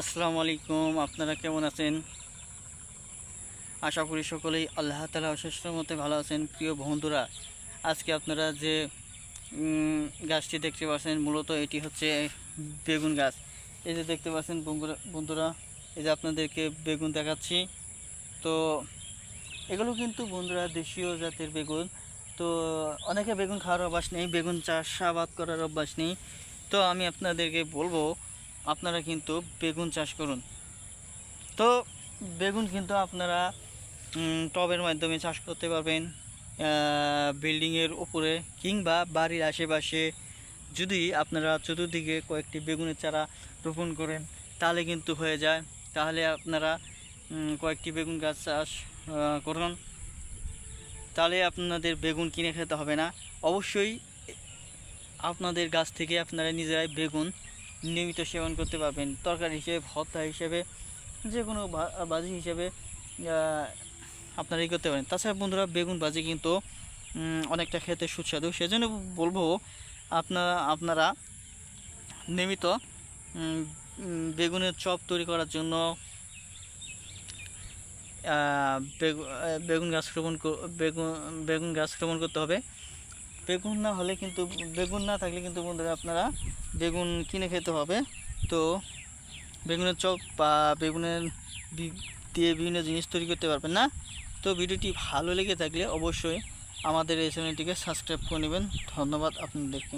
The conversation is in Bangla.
আসসালামু আলাইকুম, আপনারা কেমন আছেন? আশা করি সকলেই আল্লাহ তালা অশেষ মতে ভালো আছেন। প্রিয় বন্ধুরা, আজকে আপনারা যে গাছটি দেখতে পাচ্ছেন, মূলত এটি হচ্ছে বেগুন গাছ। এই যে দেখতে পাচ্ছেন বন্ধুরা, এই যে আপনাদেরকে বেগুন দেখাচ্ছি। তো, এগুলো কিন্তু বন্ধুরা দেশীয় জাতের বেগুন। তো, অনেকে বেগুন খাওয়ার অভ্যাস নেই, বেগুন চাষাবাদ করার অভ্যাস নেই। তো, আমি আপনাদেরকে বলব আপনারা কিন্তু বেগুন চাষ করুন। তো বেগুন কিন্তু আপনারা টবের মাধ্যমে চাষ করতে পারবেন বিল্ডিংয়ের উপরে কিংবা বাড়ির আশেপাশে। যদি আপনারা চতুর্দিকে কয়েকটি বেগুনের চারা রোপণ করেন, তাহলে কিন্তু হয়ে যায়। তাহলে আপনারা কয়েকটি বেগুন গাছ চাষ করুন। তাহলে আপনাদের বেগুন কিনে খেতে হবে না। অবশ্যই আপনাদের গাছ থেকে আপনারা নিজেরাই বেগুন নিয়মিত সেবন করতে পারবেন। তরকারি হিসেবে, ভর্তা হিসেবে যে কোনো ভাজি হিসেবে আপনারা ই করতে পারেন। তাছাড়া বন্ধুরা, বেগুন ভাজি কিন্তু অনেকটা খেতে সুস্বাদু। সেজন্য বলব, আপনারা আপনারা নিয়মিত বেগুনের চপ তৈরি করার জন্য বেগুন গাছ রোপণ বেগুন বেগুন গাছ রোপণ করতে হবে। বেগুন না হলে কিন্তু, বেগুন না থাকলে কিন্তু বন্ধুরা আপনারা বেগুন কিনে খেতে হবে। তো বেগুনের চপ বা বেগুনের দিয়ে বিভিন্ন জিনিস তৈরি করতে পারবেন না। তো ভিডিওটি ভালো লেগে থাকলে অবশ্যই আমাদের এই চ্যানেলটিকে সাবস্ক্রাইব করে নেবেন। ধন্যবাদ আপনাদেরকে।